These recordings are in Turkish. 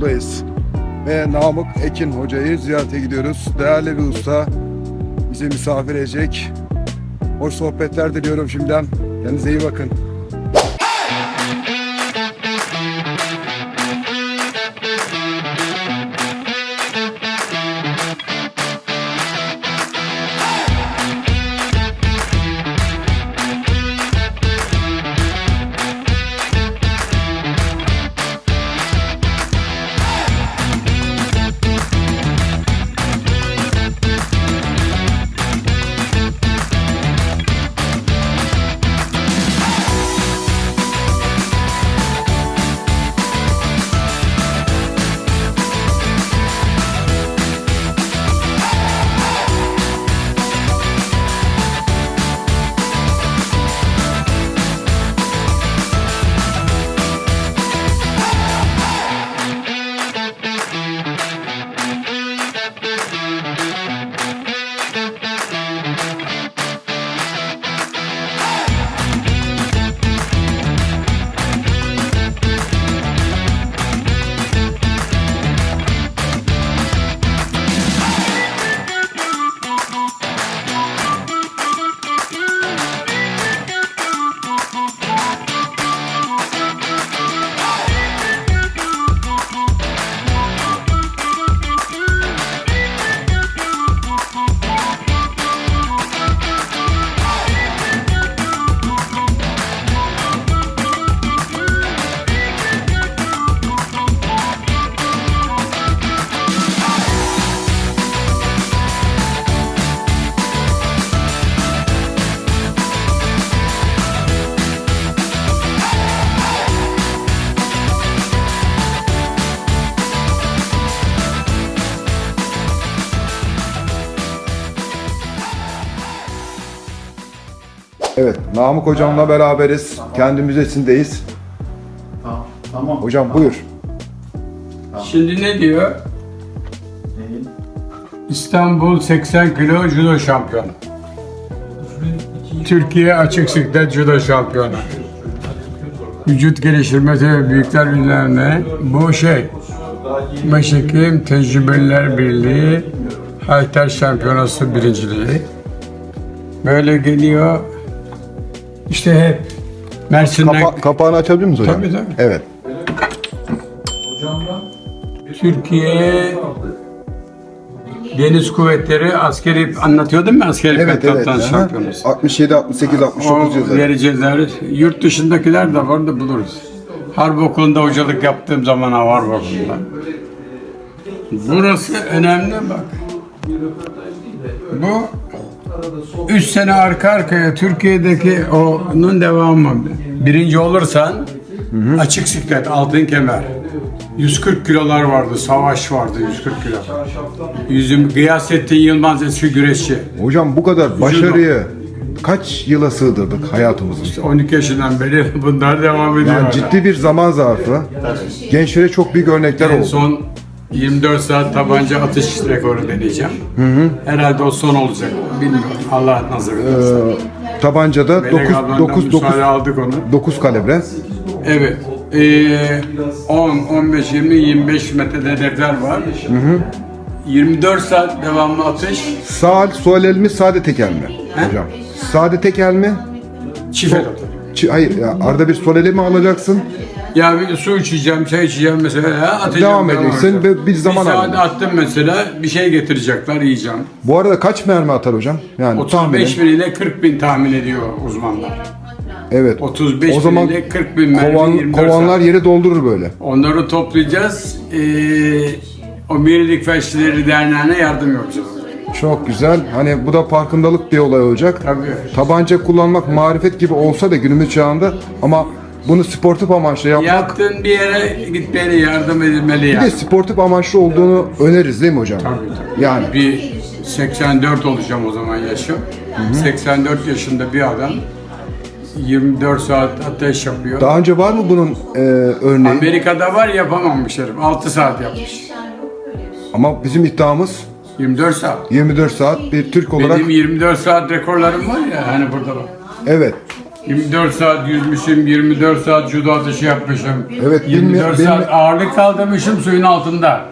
İstanbul'dayız. Ve Namık Ekin hocayı ziyarete gidiyoruz. Değerli bir usta bizi misafir edecek. Hoş sohbetler diliyorum şimdiden. Kendinize iyi bakın. Namık hocamla beraberiz. Kendi müzesindeyiz. Tamam. Tamam. Hocam buyur. Şimdi ne diyor? Neyin? İstanbul 80 kilo judo şampiyonu. Türkiye açık siklet judo şampiyonu. Vücut geliştirmesi ve büyükler üzerine bu şey Meşekim Tecrübeliler Birliği Halter Şampiyonası birinciliği. Böyle geliyor. İşte hep Mersin'den Kapa- kapağını açabilir miyiz hocam? Tabii, tabii. Evet. Türkiye Deniz Kuvvetleri askeri anlatıyordum mu askeri Evet, evet. Aha. şampiyonası. 67, 68, 69 O yılları. dereceler yurt dışındakiler de var da buluruz. Harp okulunda hocalık yaptığım zaman ha, harp okulunda. Burası önemli bak. Bu üç sene arka arkaya Türkiye'deki onun devamı. Birinci olursan açık siklet, altın kemer. 140 kilolar vardı, savaş vardı 140 kilo. Yüzüm Gıyasettin Yılmaz eski güreşçi. Hocam bu kadar başarıyı kaç yıla sığdırdık hayatımızı? 12 yaşından beri bunlar devam ediyor. Yani ciddi bir zaman zarfı. Gençlere çok büyük örnekler En oldu. son 24 saat tabanca atış rekoru deneyeceğim. Herhalde o son olacak. Bilmiyorum. Allah nasip ederse. Ee, tabancada Melek 9 ablandan 9 9 müsaade aldık onu. 9 kalibre. Evet. Ee, 10, 15, 20, 25 metrede hedefler var. 24 saat devamlı atış. Sağ sol el mi, sade tekel mi? He? Hocam. Sade tekel mi? Çift el hayır, ya, arada bir sol eli mi alacaksın? Ya bir su içeceğim, çay içeceğim mesela atacağım. Devam edeceksin ve bir zaman Bir saat attım mesela bir şey getirecekler yiyeceğim. Bu arada kaç mermi atar hocam? Yani 35 tahminen. bin ile 40 bin tahmin ediyor uzmanlar. Evet. 35 o zaman bin ile 40 bin mermi kovan, 24 kovanlar saat. yeri doldurur böyle. Onları toplayacağız. Ee, o Birlik Felçlileri Derneği'ne yardım yapacağız. Çok güzel. Hani bu da farkındalık bir olay olacak. Tabii. Tabanca kullanmak marifet gibi olsa da günümüz çağında ama bunu sportif amaçla yapmak Yattığın bir yere gitmeli, yardım edilmeli bir yani. de sportif amaçlı olduğunu öneririz değil mi hocam? Tabii, tabii. Yani Bir 84 olacağım o zaman yaşım. 84 yaşında bir adam 24 saat ateş yapıyor. daha önce var mı bunun e, örneği? Amerika'da var yapamamış herif. 6 saat yapmış. Ama bizim iddiamız 24 saat. 24 saat bir Türk olarak Benim 24 saat rekorlarım var ya hani burada bak. evet 24 saat yüzmüşüm, 24 saat judo atışı yapmışım. Evet, 24 bilmi- saat bilmi- ağırlık kaldırmışım suyun altında.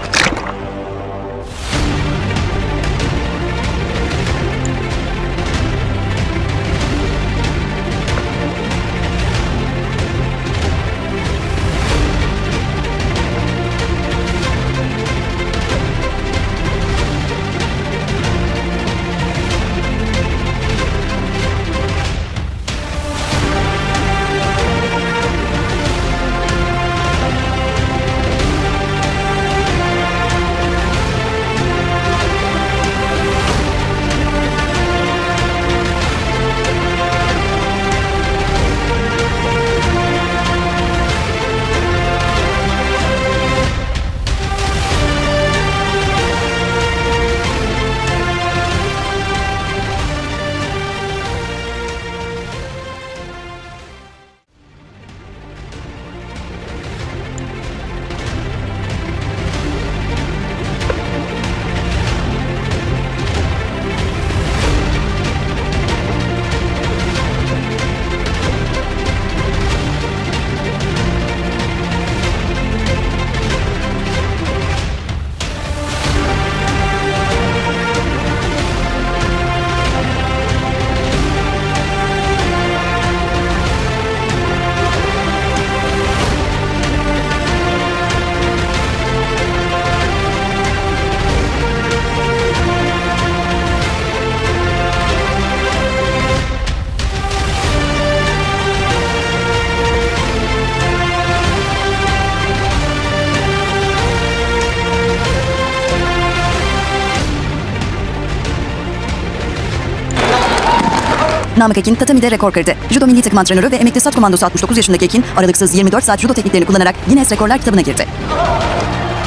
Namık Ekin Tatami'de rekor kırdı. Judo milli takım antrenörü ve emekli sat komandosu 69 yaşındaki Ekin, aralıksız 24 saat judo tekniklerini kullanarak Guinness Rekorlar kitabına girdi.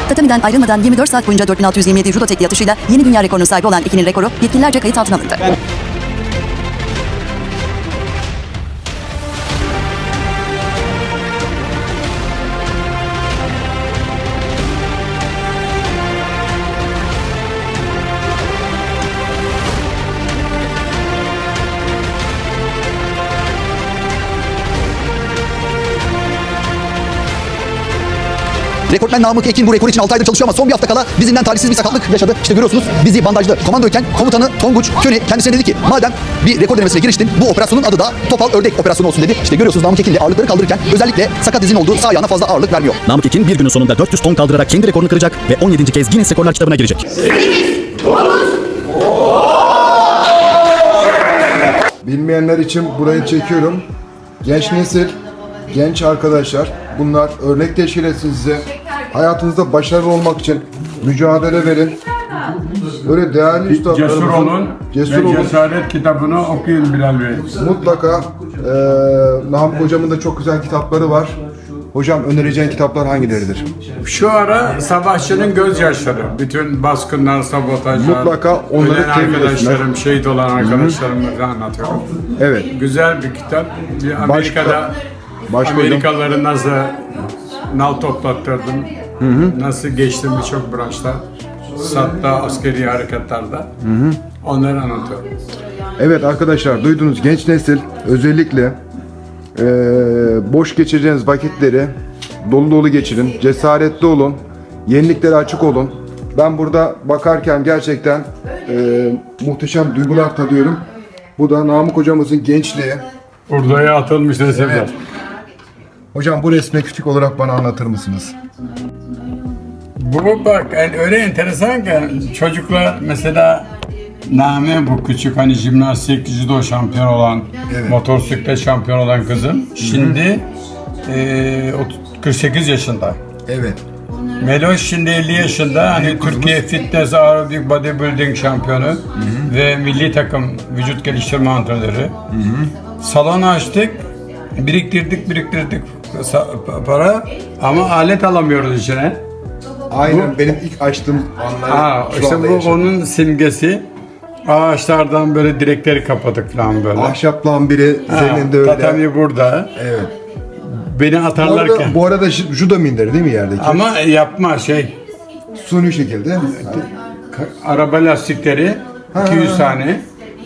Tatami'den ayrılmadan 24 saat boyunca 4627 judo tekniği atışıyla yeni dünya rekorunun sahibi olan Ekin'in rekoru yetkililerce kayıt altına alındı. Rekortmen Namık Ekin bu rekor için 6 aydır çalışıyor ama son bir hafta kala dizinden talihsiz bir sakatlık yaşadı. İşte görüyorsunuz bizi bandajlı. Komandoyken komutanı Tonguç Köni kendisine dedi ki madem bir rekor denemesine giriştin bu operasyonun adı da topal ördek operasyonu olsun dedi. İşte görüyorsunuz Namık Ekin de ağırlıkları kaldırırken özellikle sakat dizin olduğu sağ ayağına fazla ağırlık vermiyor. Namık Ekin bir günün sonunda 400 ton kaldırarak kendi rekorunu kıracak ve 17. kez Guinness Rekorlar kitabına girecek. Bilmeyenler için burayı çekiyorum. Genç nesil, genç arkadaşlar bunlar örnek teşkil etsin size. Hayatınızda başarılı olmak için mücadele verin. Böyle değerli Cesur üstadlarımızın olun cesur ve olun. cesaret kitabını okuyun Bilal Bey. Mutlaka eee Namık hocamın da çok güzel kitapları var. Hocam önereceğin kitaplar hangileridir? Şu ara savaşçının gözyaşları. Bütün baskınlar, sabotajlar, Mutlaka onları ölen temin arkadaşlarım, şehit olan arkadaşlarımızı anlatıyorum. Evet. Güzel bir kitap. Bir Amerika'da Başka hocam? Amerikalıları nasıl nal toplattırdım, nasıl geçtim birçok branşta, SAT'ta, askeri harekatlarda. Onları anlatıyorum. Evet arkadaşlar duydunuz genç nesil özellikle eee, boş geçireceğiniz vakitleri dolu dolu geçirin. Cesaretli olun. Yeniliklere açık olun. Ben burada bakarken gerçekten eee, muhteşem duygular tadıyorum. Bu da Namık hocamızın gençliği. Urdu'ya atılmış resimler. Hocam bu resmi küçük olarak bana anlatır mısınız? Bu bak yani öyle enteresan ki çocuklar mesela Name bu küçük hani jimnastik judo şampiyon olan, motosiklet şampiyon olan kızım. Şimdi ot- 48 yaşında. Evet. Meloş şimdi 50 yaşında hani Türkiye Fitness Aerobic Bodybuilding şampiyonu ve milli takım vücut geliştirme antrenörü. Salon açtık, biriktirdik biriktirdik sa- para ama alet alamıyoruz içine. Aynen benim ilk açtığım anlar Ha, şu işte anda bu yaşadım. onun simgesi. Ağaçlardan böyle direkleri kapadık falan böyle. Ahşaplan biri zeminde öyle. Tatami burada. Evet. Beni Bu atarlarken. arada, bu arada j- judo minderi değil mi yerdeki? Ama yapma şey, Suni şekilde. araba lastikleri 200 tane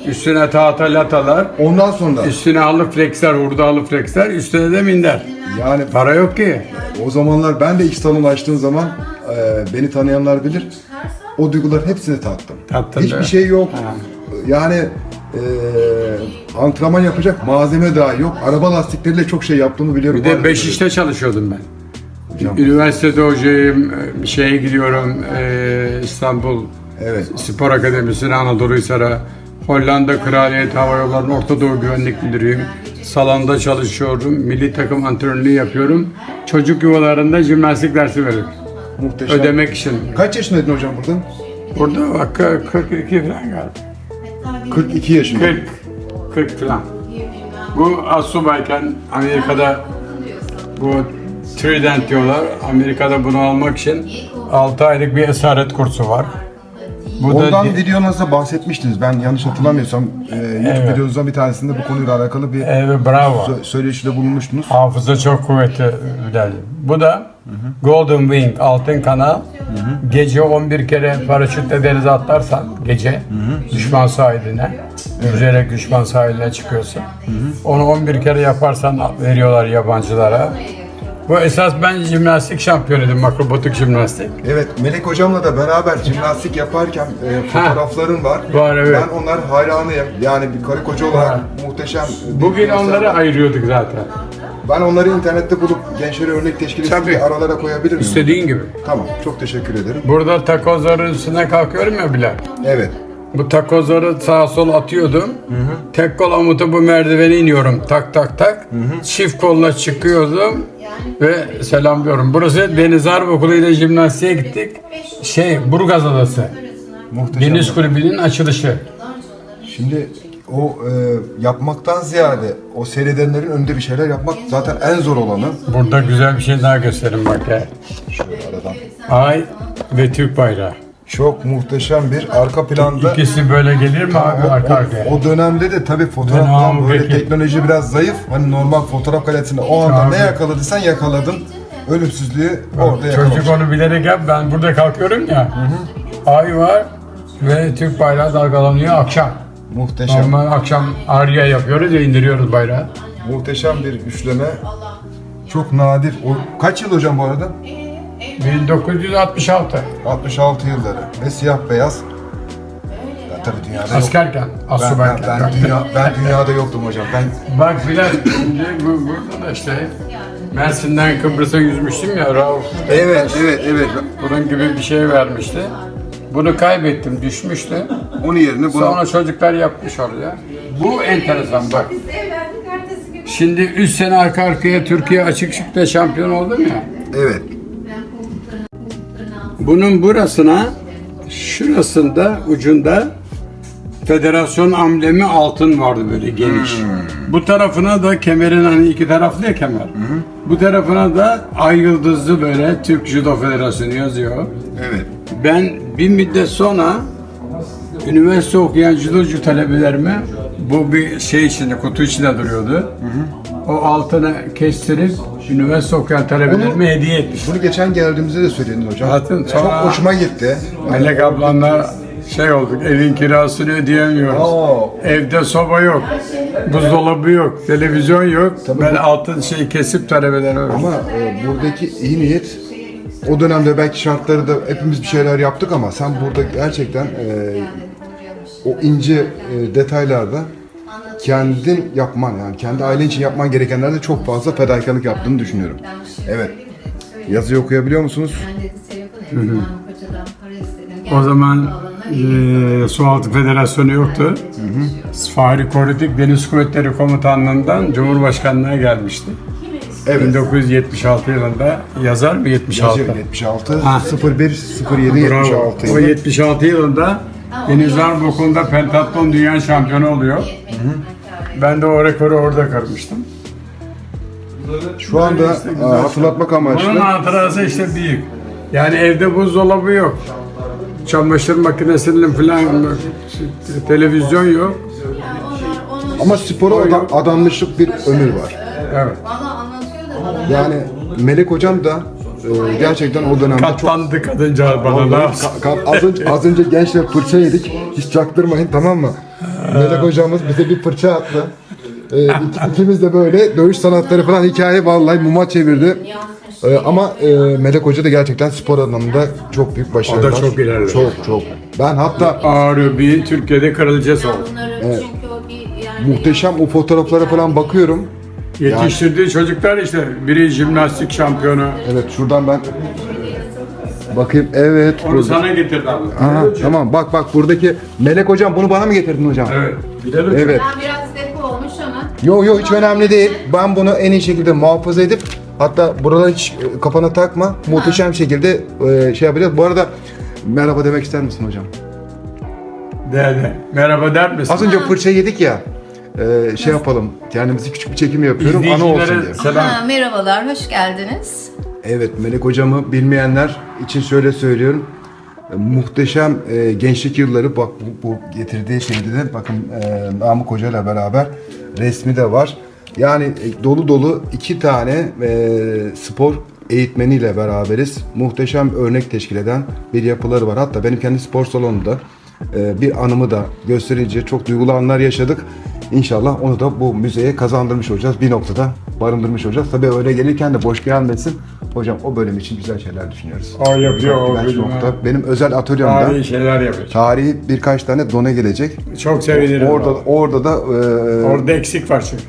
Üstüne tahta latalar. Ondan sonra Üstüne halı flexler, hurda halı flexler. Üstüne de minder. yani Para yok ki. o zamanlar ben de salonu açtığım zaman e, beni tanıyanlar bilir. O duyguların hepsini tattım. Tattın Hiçbir mi? şey yok. Ha. Yani e, antrenman yapacak malzeme daha yok. Araba lastikleriyle çok şey yaptığımı biliyorum. Bir de beş işte çalışıyordum ben. Hocam. Üniversitede hocayım, e, şeye gidiyorum, e, İstanbul Evet. Spor Akademisi'ne Anadolu Hisar'a, Hollanda Kraliyet Hava Yolları'nın Orta Doğu Güvenlik Müdürüyüm. Salonda çalışıyorum, milli takım antrenörlüğü yapıyorum. Çocuk yuvalarında jimnastik dersi veriyorum. Muhteşem. Ödemek için. Kaç yaşındaydın hocam burada? Burada bak 42 falan galiba. 42 yaşında. 40, 40 falan. Bu asubayken Amerika'da bu Trident diyorlar. Amerika'da bunu almak için 6 aylık bir esaret kursu var. Bu Ondan di- videonuzda bahsetmiştiniz. Ben yanlış hatırlamıyorsam e, YouTube Evet. videonuzdan bir tanesinde bu konuyla alakalı bir Evet, bravo. sö- söyleşide bulunmuştunuz. Hafıza çok kuvvetli Bilal. Bu da Golden Wing altın kanal. Gece 11 kere paraşütle denize atlarsan gece düşman sahiline yürüyerek düşman sahiline çıkıyorsun. Onu 11 kere yaparsan veriyorlar yabancılara. Bu esas ben jimnastik şampiyonuydum, akrobatik jimnastik. Evet, Melek hocamla da beraber jimnastik yaparken e, fotoğrafların var. Var, evet. Ben onlar hayranıyım. Yani bir karı koca olarak muhteşem. bir Bugün onları ayırıyorduk zaten. Ben onları internette bulup gençlere örnek teşkil etsin Tabii. aralara koyabilir miyim? İstediğin gibi. Tamam, çok teşekkür ederim. Burada takozların üstüne kalkıyorum ya Bilal. Evet. Bu takozları sağa sola atıyordum. Tek kol amutu bu merdiveni iniyorum. Tak tak tak. Çift kolla çıkıyordum. Ve selamlıyorum. Burası Deniz Harp Okulu ile jimnastiğe gittik. Şey Burgaz Adası. Muhteşem. Deniz kulübünün açılışı. Şimdi o e, yapmaktan ziyade o seyredenlerin önünde bir şeyler yapmak zaten en zor olanı. Burada güzel bir şey daha göstereyim bak ya. Şöyle aradan. Ay ve Türk bayrağı. Çok muhteşem bir arka planda. İkisi böyle gelir mi abi O, arka arkaya? o dönemde de tabii fotoğraf Ben falan abi böyle peki. teknoloji biraz zayıf. Hani normal fotoğraf kalitesinde o anda ne yakaladıysan yakaladın. Ölümsüzlüğü orada yakalamışsın. Çocuk onu bilerek yap. Ben burada kalkıyorum ya. Ay var ve Türk bayrağı dalgalanıyor akşam. Muhteşem. Normal akşam arya yapıyoruz ya indiriyoruz bayrağı. Muhteşem bir üçleme. Çok nadir. O, kaç yıl hocam bu arada? 1966. 66 yılları. Ve siyah beyaz. Ben tabii dünyada yok. Askerken, Ben, ben, ben, dünya, ben dünyada yoktum hocam. Ben Bak şimdi bu, burada da işte Mersin'den Kıbrıs'a yüzmüştüm ya Rauf. Evet, evet, evet. Bunun gibi bir şey vermişti. Bunu kaybettim, düşmüştü. Onun yerine bunu Sonra çocuklar yapmış oraya. Bu enteresan bak. Şimdi 3 sene arka arkaya Türkiye açık şıkta şampiyon oldum ya. evet. Bunun burasına, şurasında ucunda federasyon amblemi altın vardı böyle geniş. Bu tarafına da kemerin hani iki taraflı ya kemer. Bu tarafına da ay yıldızlı böyle Türk Judo Federasyonu yazıyor. Evet. Ben bir müddet sonra üniversite okuyan judocu talebelerime bu bir şey içinde, kutu içinde duruyordu. O altını kestirip üniversite okuyan talebelerime hediye etmiş. Bunu geçen geldiğimizde de söyledin hocam. Çok sonra- hoşuma gitti. Melek ablanla şey olduk, evin kirasını ödeyemiyoruz. Oo. Evde soba yok, buzdolabı yok, televizyon yok. ben altın şey kesip talebelerime verdim. Ama e, buradaki iyi niyet o dönemde belki şartları da hepimiz bir şeyler yaptık ama sen burada gerçekten e, o ince e, detaylarda kendin yapman yani kendi ailen için yapman gerekenlerde çok fazla fedakarlık yaptığını düşünüyorum. Evet. Yazıyı okuyabiliyor musunuz? O zaman eee Sualtı Federasyonu yoktu. Fahri Korutik Deniz Kuvvetleri Komutanlığı'ndan Cumhurbaşkanlığına gelmişti. Evet. 1976 yılında yazar mı 76? Yazıyor 76 Ha. 01 07 Bravo. 76. O 76 yılında Deniz Harp Okulu'nda pentatlon dünya şampiyonu oluyor. Ben de o rekoru orada kırmıştım. Şu anda e, hatırlatmak Bunun amaçlı hatırası işte büyük. Yani evde buzdolabı yok. Çamaşır makinesinin falan televizyon yok. ama spora ada- adanmışlık bir ömür var. Evet. Yani Melek hocam da e, gerçekten o dönemde çok Katlandı kadınca bana ne yapsın? ka- ka- az, önce, az önce gençle fırça yedik. Hiç çaktırmayın tamam mı? Melek hocamız bize bir fırça attı. Ee, ik- ikimiz de böyle dövüş sanatları falan hikaye vallahi muma çevirdi. Ee, ama e, Melek Hoca da gerçekten spor alanında çok büyük başarılar. O da çok ilerledi. Çok çok. Ben hatta Ağrı bir Türkiye'de kraliçesi oldu. Bunları çünkü o bir yani muhteşem o fotoğraflara falan bakıyorum. Yetiştirdiği çocuklar işte biri jimnastik şampiyonu. Evet şuradan ben bakayım. Evet. Onu burada. sana getirdi abi. Aha, tamam bak bak buradaki Melek hocam bunu bana mı getirdin hocam? Evet. Evet. ben biraz depo olmuş ama Yo yo hiç önemli değil. Ben bunu en iyi şekilde muhafaza edip hatta buraları hiç e, kafana takma. Muhteşem şekilde e, şey yapacağız. Bu arada merhaba demek ister misin hocam? De de. Merhaba der misin? Az önce fırça yedik ya. E, şey yapalım. Kendimizi küçük bir çekim yapıyorum. Ana olsun İzleyicilere diye. selam. Ha, merhabalar, hoş geldiniz. Evet Melek hocamı bilmeyenler için şöyle söylüyorum. E, Muhteşem e, gençlik yılları bak bu, bu getirdiği şeyde de bakın e, Namık Hoca ile beraber resmi de var. Yani e, dolu dolu iki tane e, spor eğitmeniyle beraberiz. Muhteşem örnek teşkil eden bir yapıları var. Hatta benim kendi spor salonunda e, bir anımı da gösterince çok duygulu anlar yaşadık. İnşallah onu da bu müzeye kazandırmış olacağız. Bir noktada barındırmış olacağız. Tabii öyle gelirken de boş gelmesin. Hocam o bölüm için güzel şeyler düşünüyoruz. O yapıyor o Birkaç bölümü. nokta. Benim özel atölyemde Tarihi şeyler yapıyor. tarihi birkaç tane done gelecek. Çok sevinirim. Orada Orada, orada da e, Orada eksik var çünkü.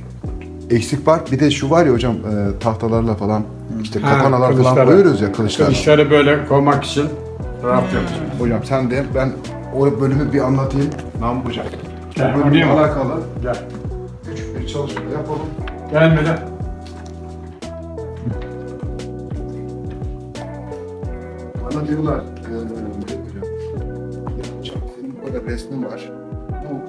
eksik var. Bir de şu var ya hocam e, tahtalarla falan işte Ha, kapanalar falan kılıçları. koyuyoruz ya kılıçlarla. Kılıçları böyle koymak için rahat yapacağım. Hocam sen de ben o bölümü bir anlatayım. Namık hocam. Gel, oraya mı? alakalı Gel. küçük bir çalışma yapalım. Gelmeden. Bana diyorlar, eee Melek hocam, ya hocam senin bu kadar resmin var, bu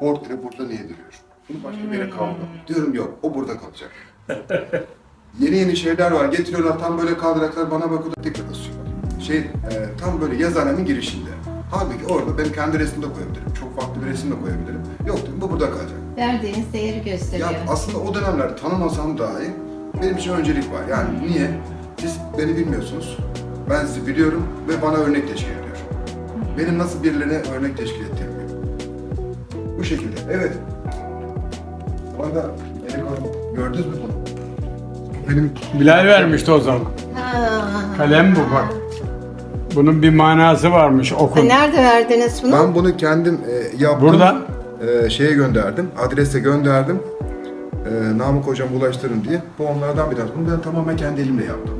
portre burada niye duruyor? Bunu başka bir yere kaldı. Diyorum yok, o burada kalacak. yeni yeni şeyler var, getiriyorlar tam böyle kaldıraklar bana bakıyorlar tekrar asıyorlar. Şey, eee, tam böyle yazıhanemin girişinde. Halbuki orada ben kendi resmimi de koyabilirim, çok farklı bir resim de koyabilirim. Yok dedim, bu burada kalacak. Verdiğiniz değeri gösteriyor. Ya aslında o dönemler tanımasam dahi benim için öncelik var. Yani niye? Siz beni bilmiyorsunuz. Ben sizi biliyorum ve bana örnek teşkil ediyor. Benim nasıl birilerine örnek teşkil ettiğimi. Bu şekilde. Evet. Bu arada gördünüz mü bunu? Benim Bilal vermişti o zaman. Ha. Kalem bu bak. Bunun bir manası varmış okun. Nerede verdiniz bunu? ben bunu kendim e, yaptım. Burada. E, şeye gönderdim. Adrese gönderdim. E, Namık hocam ulaştırın diye. Bu onlardan bir tanesi. Bunu ben tamamen kendi elimle yaptım.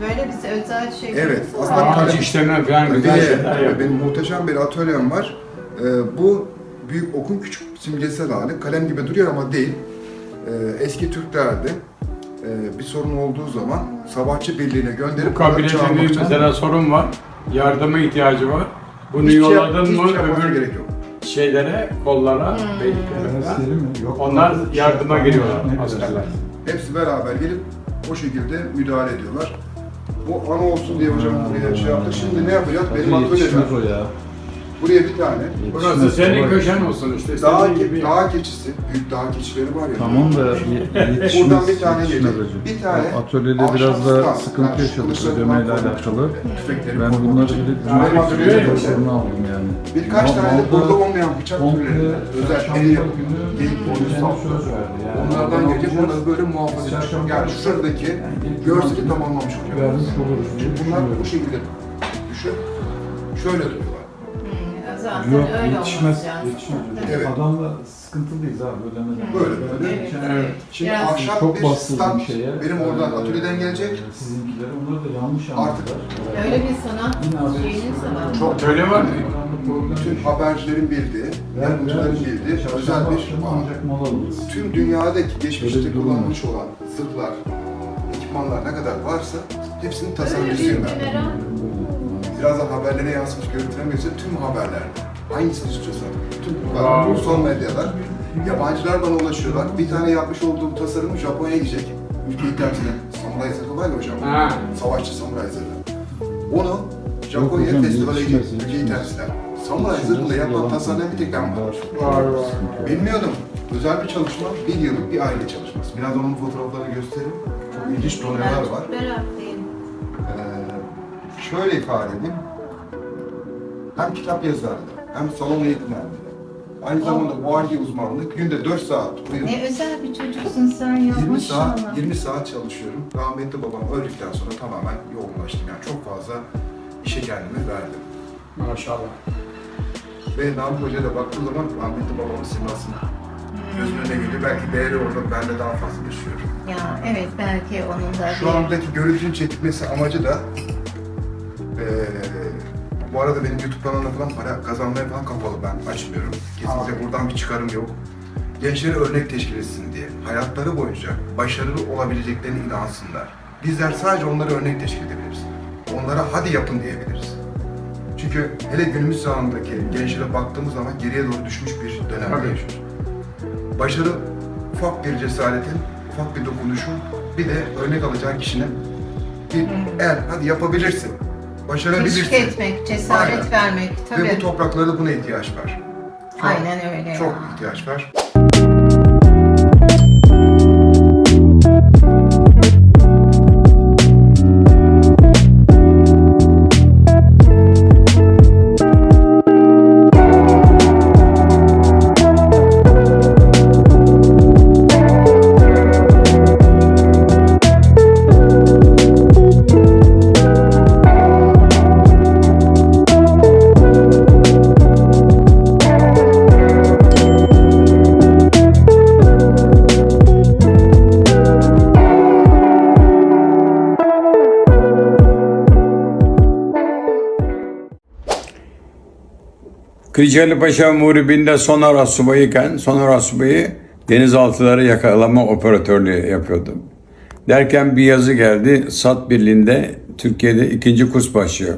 Böyle bize özel şey. Evet. Aslında Ağaç kalem- işlerine falan Bir güzel de şeyler yapıyor. benim muhteşem bir atölyem var. Ee, bu büyük okun küçük simgesel hali. Kalem gibi duruyor ama değil. Ee, eski Türklerde e, bir sorun olduğu zaman savaşçı birliğine gönderip Bu kabilede çağırmak için mesela sorun var. Yardıma ihtiyacı var. Bunu hiçbir şey, yolladın hiçbir mı şey yapmasına öbür gerek yok. şeylere, kollara, beyliklere falan. Onlar yardıma geliyorlar askerler. Hepsi beraber gelip o şekilde müdahale ediyorlar. Bu ana olsun diye hocam buraya şey yaptık. Şimdi ne yapacağız? Benim atölyemde buraya bir tane Burası senin köşen olsun işte. dağ, gibi. dağ keçisi, büyük dağ keçileri var ya. Tamam da yetişmez, Buradan bir tane hocam. Bir tane Atölyede ahşap biraz da sıkıntı yani yaşadık ödemeyle alakalı. Ben bunları bile atölyede böyle sorunu aldım yani. Birkaç tane de burada olmayan bıçak türleri, özel çarşamba el yapımı, geyik verdi yani. Onlardan gelecek, onları böyle muhafaza. Çarşamba Yani şuradaki görseli tamamlamış oluyor. vermiş oluruz diye Bunlar bu şekilde düşün, şöyle duruyorlar. Zaten Yok öyle yetişmez, olması lazım. yetişmez. Evet. Adamla sıkıntılıyız abi ödemeden. Böyle böyle. Evet. Şimdi Biraz ahşap Çok bir bastırdım stand şeye. benim oradan Ee, atölyeden gelecek. Sizinkiler onları da yanlış Artık anladılar. Öyle bir sanat şeyinin sanatı. Çok Öyle var mı? bütün habercilerin bildiği, yapımcıların bildiği özel bir ancak mal alırız. Tüm dünyadaki Öyle geçmişte bir durum kullanılmış olan zırhlar, ekipmanlar ne kadar varsa hepsinin Öyle bir tasarımcısıyım ben. merak. Birazdan haberlere yansımış görüntülemesi tüm haberlerde. Hangisini istiyorsan. Tüm Wow. sosyal medyalar. Yabancılar bana ulaşıyorlar. Bir tane yapmış olduğum tasarımı Japonya'ya gidecek. Ülkeyi temsil eden samuray zırhı var ya hocam. Ha. Savaşçı samuray zırhı. Onu Japonya festivale gidecek. yetişmez, Ülkeyi temsil eden. Samuray zırhını yapan tasarlayan bir tek ben var. Var var. Bilmiyordum. Özel bir çalışma, bir yıllık bir aile çalışması. Biraz onun fotoğraflarını göstereyim. Çok ilginç doneler var. Ee, şöyle ifade edeyim. Hem kitap yazardı, hem salon eğitmendi. Aynı zamanda buharcı uzmanlık. Günde 4 saat uyup Ne özel bir çocuksun sen ya 20 saat, maşallah. 20 saat çalışıyorum. Rahmetli babam öldükten sonra tamamen yoğunlaştım. Yani çok fazla işe kendimi verdim. Maşallah. Ve Namık Hoca da baktığı zaman rahmetli babamın simasını gözünün önüne geliyor. Belki değeri orada bende daha fazla düşüyor. Ya evet belki onun da Şu bir- andaki görüntünün çekilmesi amacı da eee bu arada benim YouTube kanalımda falan para kazanmaya falan kapalı ben açmıyorum. Kesinlikle buradan bir çıkarım yok. Gençlere örnek teşkil etsin diye. Hayatları boyunca başarılı olabileceklerine inansınlar. Bizler sadece onlara örnek teşkil edebiliriz. Onlara hadi yapın diyebiliriz. Çünkü hele günümüz çağındaki gençlere baktığımız zaman geriye doğru düşmüş bir dönemde Tabii. yaşıyoruz. Başarı ufak bir cesaretin, ufak bir dokunuşun, bir de örnek alacağın kişinin bir el, hadi yapabilirsin, başarabilirsin. teşvik etmek, cesaret Aynen. vermek tabii. Ve bu topraklarda buna ihtiyaç var. Aynen öyle Çok ya. ihtiyaç var. Kırıcıeli Paşa Muhribi'nde sonar asubayıyken sonar asubayı denizaltıları yakalama operatörlüğü yapıyordum. Derken bir yazı geldi. SAT Birliği'nde Türkiye'de ikinci kurs başlıyor.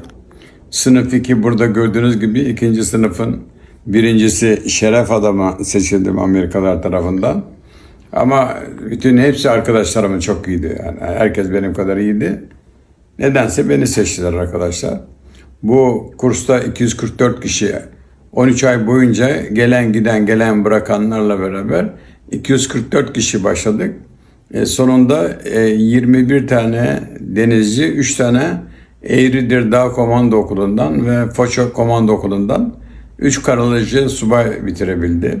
Sınıf 2 burada gördüğünüz gibi ikinci sınıfın birincisi şeref adama seçildim Amerikalılar tarafından. Ama bütün hepsi arkadaşlarımın çok iyiydi. Yani herkes benim kadar iyiydi. Nedense beni seçtiler arkadaşlar. Bu kursta 244 kişi 13 ay boyunca gelen giden gelen bırakanlarla beraber 244 kişi başladık. E, sonunda e, 21 tane denizci, 3 tane Eğridir Dağ Komando Okulu'ndan ve Foça Komando Okulu'ndan 3 karalıcı subay bitirebildi.